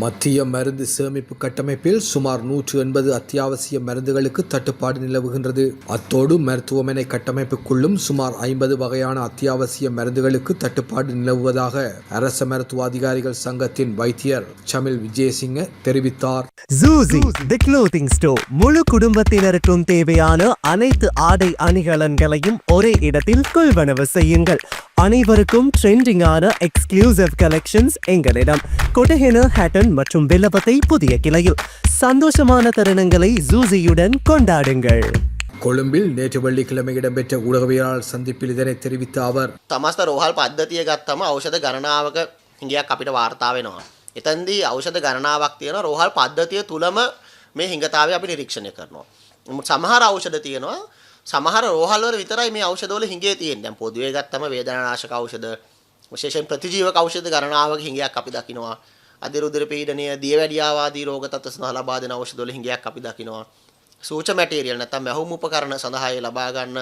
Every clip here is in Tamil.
மத்திய மருந்து சேமிப்பு கட்டமைப்பில் சுமார் நூற்று எண்பது அத்தியாவசிய மருந்துகளுக்கு தட்டுப்பாடு நிலவுகின்றது. அத்தோடு மருத்துவமனை கட்டமைப்புக்குள்ளும் சுமார் ஐம்பது வகையான அத்தியாவசிய மருந்துகளுக்கு தட்டுப்பாடு நிலவுவதாக அரச மருத்துவ அதிகாரிகள் சங்கத்தின் வைத்தியர் சமில் விஜயசிங்க தெரிவித்தார். ஜூசி தி க்ளோத்திங் ஸ்டோர் முழு குடும்பத்தினருக்கும் தேவையான அனைத்து ஆடை அணிகலன்களையும் ஒரே இடத்தில் கொள்வனவு செய்யுங்கள். அனைவருக்கும் ட்ரெண்டிங்கான எக்ஸ்க்ளூசிவ் கலெக்ஷன்ஸ் எங்களிடம் கொட்டஹென ஹேட்டன் மற்றும் வில்லபத்தை புதிய கிளையில் சந்தோஷமான தருணங்களை ஜூசியுடன் கொண்டாடுங்கள் கொழும்பில் நேற்று வெள்ளிக்கிழமை இடம்பெற்ற ஊடகவியலாளர் சந்திப்பில் இதனை தெரிவித்த அவர் තමස්ත රෝහල් පද්ධතිය ගත්තම අවෂධ ගණනාවක හිඟයක් අපිට වාර්තා වෙනවා. එතන්දී අවෂධ ගණනාවක් තියෙන රෝහල් පද්ධතිය තුළම මේ හිඟතාවය අපි නිරීක්ෂණය කරනවා. නමුත් සමහර ඖෂධ තියෙනවා සමහර රෝහල්වල විතරයි මේ ඖෂධවල හිඟේ තියෙන්නේ. දැන් පොදුවේ ගත්තම වේදනානාශක ඖෂධ විශේෂයෙන් ප්‍රතිජීවක ඖෂධ ගණනාවක හිඟයක් අපි දකිනවා. අධිරුධිර පීඩනය, දියවැඩියාවාදී රෝග තත්ත්ව සඳහා ලබා දෙන ඖෂධවල හිඟයක් අපි දකිනවා. සූච මැටීරියල් නැත්නම් මැහුම් උපකරණ සඳහා ඒ ලබා ගන්න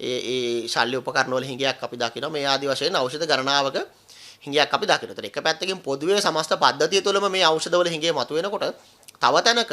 ඒ ඒ ශල්‍ය උපකරණ වල හිඟයක් අපි දකිනවා. මේ ආදි වශයෙන් ඖෂධ ගණනාවක හිඟයක් අපි දකිනවා. ඒතර එක පැත්තකින් පොදුවේ සමස්ත පද්ධතිය තුළම මේ ඖෂධවල හිඟේ මතුවෙනකොට තව තැනක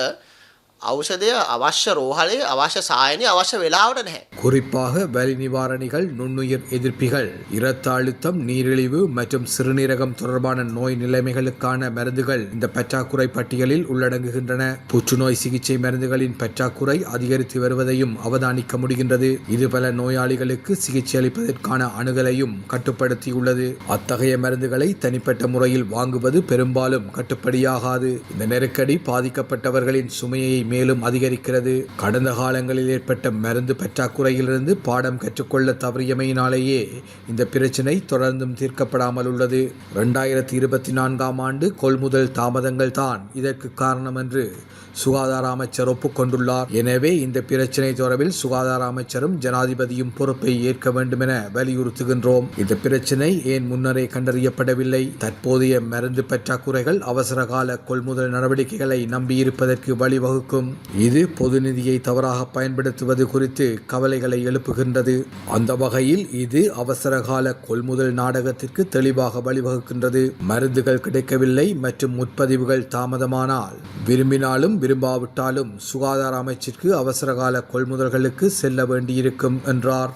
ඖෂධය අවශ්‍ය රෝහලේ අවශ්‍ය සායනය අවශ්‍ය වෙලාවට නැහැ. குறிப்பாக வலி நிவாரணிகள் நுண்ணுயிர் எதிர்ப்பிகள் இரத்த அழுத்தம் நீரிழிவு மற்றும் சிறுநீரகம் தொடர்பான நோய் நிலைமைகளுக்கான மருந்துகள் இந்த பற்றாக்குறை பட்டியலில் உள்ளடங்குகின்றன புற்றுநோய் சிகிச்சை மருந்துகளின் பற்றாக்குறை அதிகரித்து வருவதையும் அவதானிக்க முடிகின்றது இது பல நோயாளிகளுக்கு சிகிச்சை அளிப்பதற்கான அணுகலையும் கட்டுப்படுத்தியுள்ளது அத்தகைய மருந்துகளை தனிப்பட்ட முறையில் வாங்குவது பெரும்பாலும் கட்டுப்படியாகாது இந்த நெருக்கடி பாதிக்கப்பட்டவர்களின் சுமையை மேலும் அதிகரிக்கிறது. கடந்த காலங்களில் ஏற்பட்ட மருந்து பற்றாக்குறையிலிருந்து பாடம் கற்றுக்கொள்ள தவறியமையினாலேயே இந்த பிரச்சினை தொடர்ந்தும் தீர்க்கப்படாமல் உள்ளது. இரண்டாயிரத்தி இருபத்தி நான்காம் ஆண்டு கொள்முதல் தாமதங்கள் தான் இதற்கு காரணம் என்று சுகாதார அமைச்சர் ஒப்புக்கொண்டுள்ளார். எனவே இந்த பிரச்சினை தொடர்பில் சுகாதார அமைச்சரும் ஜனாதிபதியும் பொறுப்பை ஏற்க வேண்டும் என வலியுறுத்துகின்றோம். இந்த பிரச்சினை ஏன் முன்னரே கண்டறியப்படவில்லை? தற்போதைய மருந்து பற்றாக்குறைகள் அவசரகால கொள்முதல் நடவடிக்கைகளை நம்பியிருப்பதற்கு வழிவகுக்கும் இது பொது நிதியை தவறாக பயன்படுத்துவது குறித்து கவலைகளை எழுப்புகின்றது. அந்த வகையில் இது அவசரகால கொள்முதல் நாடகத்திற்கு தெளிவாக வழிவகுக்கின்றது. மருந்துகள் கிடைக்கவில்லை மற்றும் முற்பதிவுகள் தாமதமானால் விரும்பினாலும் விரும்பாவிட்டாலும் சுகாதார அமைச்சிற்கு அவசரகால கொள்முதல்களுக்கு செல்ல வேண்டியிருக்கும் என்றார்.